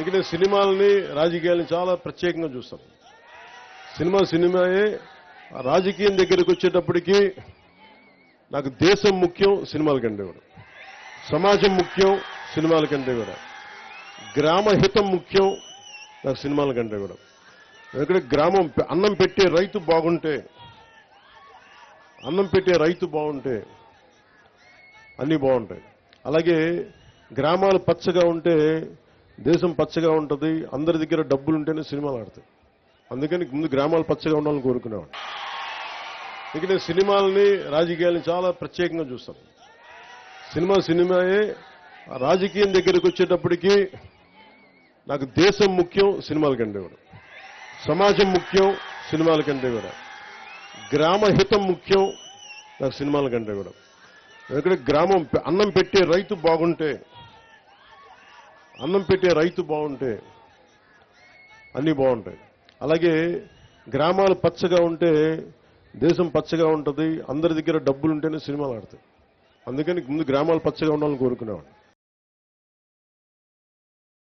ఇక్కడ సినిమాలని రాజకీయాలని చాలా ప్రత్యేకంగా చూస్తాం. సినిమా సినిమాయే రాజకీయం దగ్గరికి వచ్చేటప్పటికి నాకు దేశం ముఖ్యం సినిమాల కంటే కూడా. సమాజం ముఖ్యం సినిమాల కంటే కూడా. గ్రామ హితం ముఖ్యం నాకు సినిమాల కంటే కూడా. ఎందుకంటే గ్రామం అన్నం పెట్టే రైతు బాగుంటే అన్నం పెట్టే రైతు బాగుంటే అన్నీ బాగుంటాయి. అలాగే గ్రామాలు పచ్చగా ఉంటే దేశం పచ్చగా ఉంటుంది అందరి దగ్గర డబ్బులు ఉంటేనే సినిమాలు ఆడతాయి. అందుకని ముందు గ్రామాలు పచ్చగా ఉండాలని కోరుకునేవాడు ఇక నేను సినిమాలని రాజకీయాలని చాలా ప్రత్యేకంగా చూస్తాను. సినిమా సినిమాయే రాజకీయం దగ్గరికి వచ్చేటప్పటికి నాకు దేశం ముఖ్యం సినిమాల కంటే కూడా సమాజం ముఖ్యం సినిమాల కంటే కూడా గ్రామహితం ముఖ్యం నాకు సినిమాల కంటే కూడా ఎందుకంటే గ్రామం అన్నం పెట్టే రైతు బాగుంటే అన్నం పెట్టే రైతు బాగుంటే అన్నీ బాగుంటాయి. అలాగే గ్రామాలు పచ్చగా ఉంటే దేశం పచ్చగా ఉంటుంది అందరి దగ్గర డబ్బులు ఉంటేనే సినిమాలు ఆడతాయి. అందుకని ముందు గ్రామాలు పచ్చగా ఉండాలని కోరుకునేవాడు